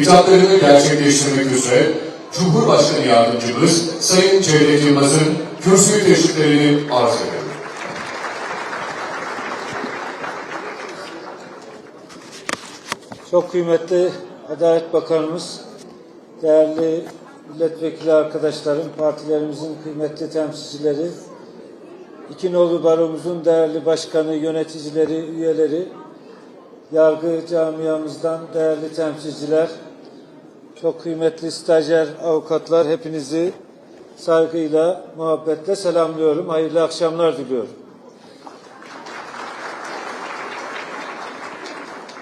hitaplarını gerçekleştirmek üzere Cumhurbaşkanı Yardımcımız Sayın Cevdet Yılmaz'ın kürsü teşriflerini arz ederim. Çok kıymetli Adalet Bakanımız, değerli milletvekili arkadaşlarım, partilerimizin kıymetli temsilcileri, İkinoğlu Baromuzun değerli başkanı, yöneticileri, üyeleri, yargı camiamızdan değerli temsilciler, çok kıymetli stajyer avukatlar, hepinizi saygıyla, muhabbetle selamlıyorum. Hayırlı akşamlar diliyorum.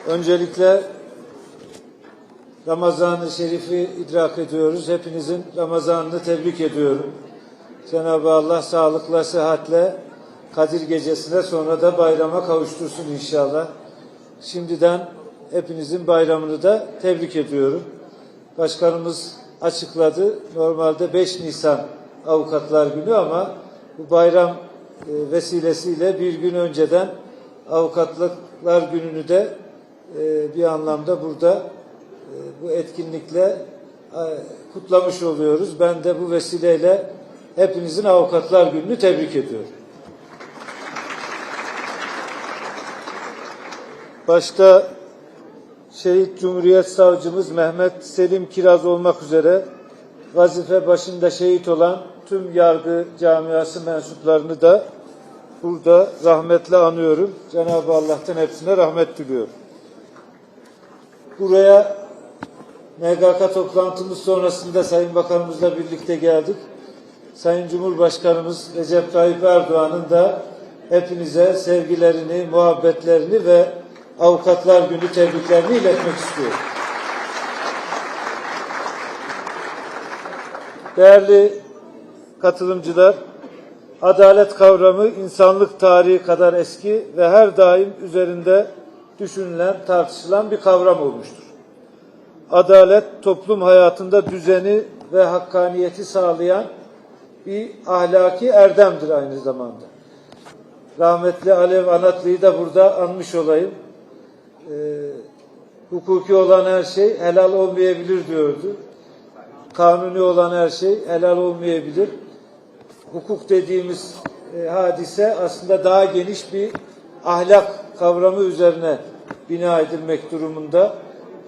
Öncelikle Ramazan-ı Şerif'i idrak ediyoruz. Hepinizin Ramazan'ını tebrik ediyorum. Cenab-ı Allah sağlıkla, sıhhatle Kadir Gecesi'ne sonra da bayrama kavuştursun inşallah. Şimdiden hepinizin bayramını da tebrik ediyorum. Başkanımız açıkladı. Normalde 5 Nisan Avukatlar Günü ama bu bayram e, vesilesiyle bir gün önceden Avukatlar Günü'nü de e, bir anlamda burada e, bu etkinlikle kutlamış oluyoruz. Ben de bu vesileyle hepinizin Avukatlar Günü'nü tebrik ediyorum. Başta Şehit Cumhuriyet Savcımız Mehmet Selim Kiraz olmak üzere vazife başında şehit olan tüm yargı camiası mensuplarını da burada rahmetle anıyorum. Cenab-ı Allah'tan hepsine rahmet diliyorum. Buraya MGK toplantımız sonrasında Sayın Bakanımızla birlikte geldik. Sayın Cumhurbaşkanımız Recep Tayyip Erdoğan'ın da hepinize sevgilerini, muhabbetlerini ve Avukatlar Günü tebriklerini iletmek istiyorum. Değerli katılımcılar, adalet kavramı insanlık tarihi kadar eski ve her daim üzerinde düşünülen, tartışılan bir kavram olmuştur. Adalet toplum hayatında düzeni ve hakkaniyeti sağlayan bir ahlaki erdemdir aynı zamanda. Rahmetli Alev Anatlı'yı da burada anmış olayım. Ee, hukuki olan her şey helal olmayabilir diyordu. Kanuni olan her şey helal olmayabilir. Hukuk dediğimiz e, hadise aslında daha geniş bir ahlak kavramı üzerine bina edilmek durumunda.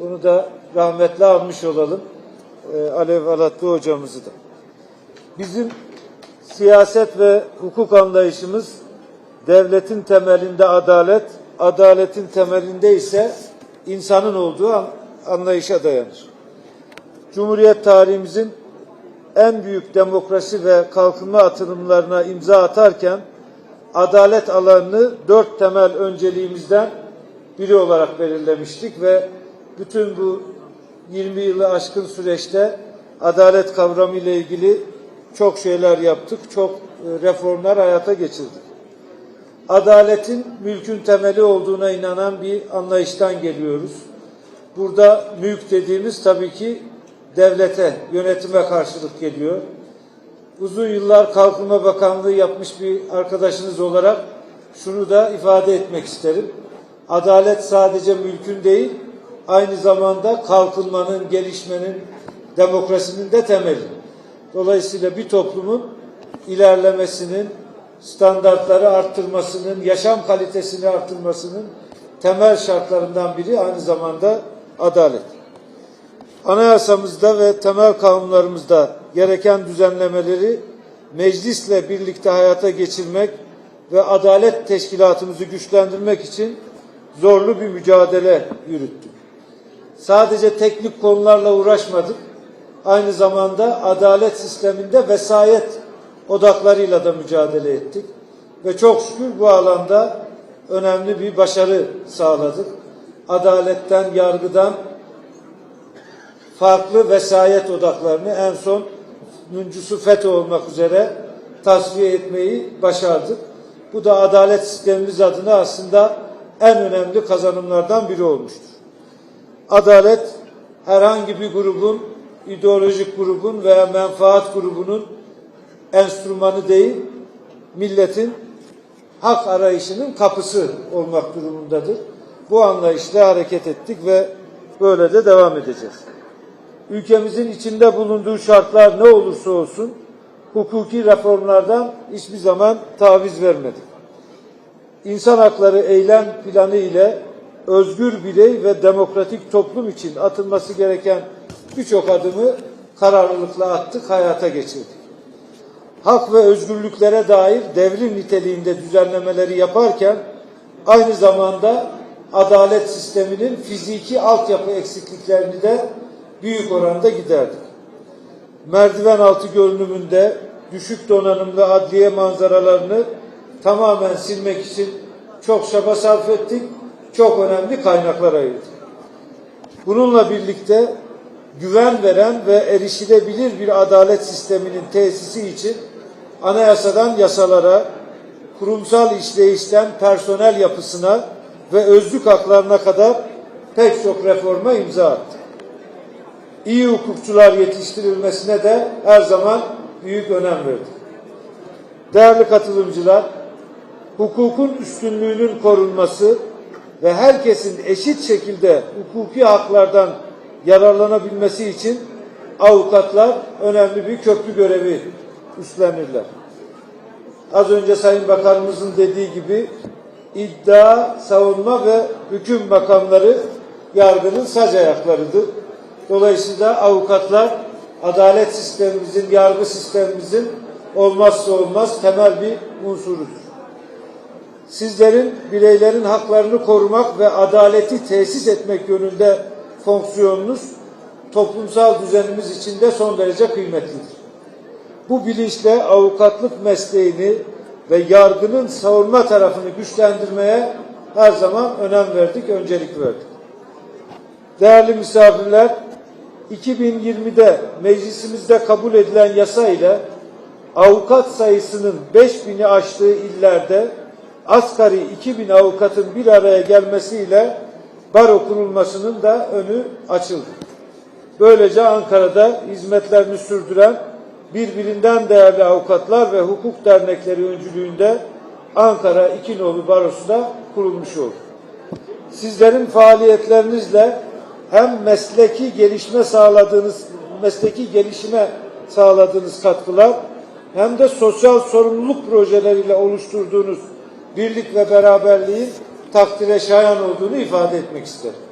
Bunu da rahmetle almış olalım. E, Alev Alatlı hocamızı da. Bizim siyaset ve hukuk anlayışımız devletin temelinde adalet, adaletin temelinde ise insanın olduğu an- anlayışa dayanır. Cumhuriyet tarihimizin en büyük demokrasi ve kalkınma atılımlarına imza atarken adalet alanını dört temel önceliğimizden biri olarak belirlemiştik ve bütün bu 20 yılı aşkın süreçte adalet kavramı ile ilgili çok şeyler yaptık, çok e, reformlar hayata geçirdik. Adaletin mülkün temeli olduğuna inanan bir anlayıştan geliyoruz. Burada mülk dediğimiz tabii ki devlete, yönetime karşılık geliyor. Uzun yıllar Kalkınma Bakanlığı yapmış bir arkadaşınız olarak şunu da ifade etmek isterim. Adalet sadece mülkün değil, aynı zamanda kalkınmanın, gelişmenin, demokrasinin de temeli. Dolayısıyla bir toplumun ilerlemesinin, standartları arttırmasının, yaşam kalitesini arttırmasının temel şartlarından biri aynı zamanda adalet. Anayasamızda ve temel kanunlarımızda gereken düzenlemeleri meclisle birlikte hayata geçirmek ve adalet teşkilatımızı güçlendirmek için zorlu bir mücadele yürüttük. Sadece teknik konularla uğraşmadık. Aynı zamanda adalet sisteminde vesayet odaklarıyla da mücadele ettik. Ve çok şükür bu alanda önemli bir başarı sağladık. Adaletten, yargıdan farklı vesayet odaklarını en son Nuncusu FETÖ olmak üzere tasfiye etmeyi başardık. Bu da adalet sistemimiz adına aslında en önemli kazanımlardan biri olmuştur. Adalet herhangi bir grubun, ideolojik grubun veya menfaat grubunun enstrümanı değil, milletin hak arayışının kapısı olmak durumundadır. Bu anlayışla hareket ettik ve böyle de devam edeceğiz. ülkemizin içinde bulunduğu şartlar ne olursa olsun hukuki reformlardan hiçbir zaman taviz vermedik. İnsan hakları eylem planı ile özgür birey ve demokratik toplum için atılması gereken birçok adımı kararlılıkla attık, hayata geçirdik. Hak ve özgürlüklere dair devrim niteliğinde düzenlemeleri yaparken aynı zamanda adalet sisteminin fiziki altyapı eksikliklerini de büyük oranda giderdik. Merdiven altı görünümünde düşük donanımlı adliye manzaralarını tamamen silmek için çok çaba sarf ettik, çok önemli kaynaklar ayırdık. Bununla birlikte güven veren ve erişilebilir bir adalet sisteminin tesisi için anayasadan yasalara, kurumsal işleyişten personel yapısına ve özlük haklarına kadar pek çok reforma imza attık. İyi hukukçular yetiştirilmesine de her zaman büyük önem verdik. Değerli katılımcılar, hukukun üstünlüğünün korunması ve herkesin eşit şekilde hukuki haklardan yararlanabilmesi için avukatlar önemli bir köprü görevi üstlenirler. Az önce Sayın Bakanımızın dediği gibi iddia, savunma ve hüküm makamları yargının sac ayaklarıdır. Dolayısıyla avukatlar adalet sistemimizin, yargı sistemimizin olmazsa olmaz temel bir unsurudur. Sizlerin bireylerin haklarını korumak ve adaleti tesis etmek yönünde fonksiyonunuz toplumsal düzenimiz için de son derece kıymetlidir. Bu bilinçle avukatlık mesleğini ve yargının savunma tarafını güçlendirmeye her zaman önem verdik, öncelik verdik. Değerli misafirler, 2020'de meclisimizde kabul edilen yasa ile avukat sayısının 5000'i aştığı illerde asgari 2000 avukatın bir araya gelmesiyle baro kurulmasının da önü açıldı. Böylece Ankara'da hizmetlerini sürdüren birbirinden değerli avukatlar ve hukuk dernekleri öncülüğünde Ankara İkinoğlu Barosu da kurulmuş oldu. Sizlerin faaliyetlerinizle hem mesleki gelişme sağladığınız, mesleki gelişime sağladığınız katkılar hem de sosyal sorumluluk projeleriyle oluşturduğunuz birlik ve beraberliğin takdire şayan olduğunu ifade etmek isterim.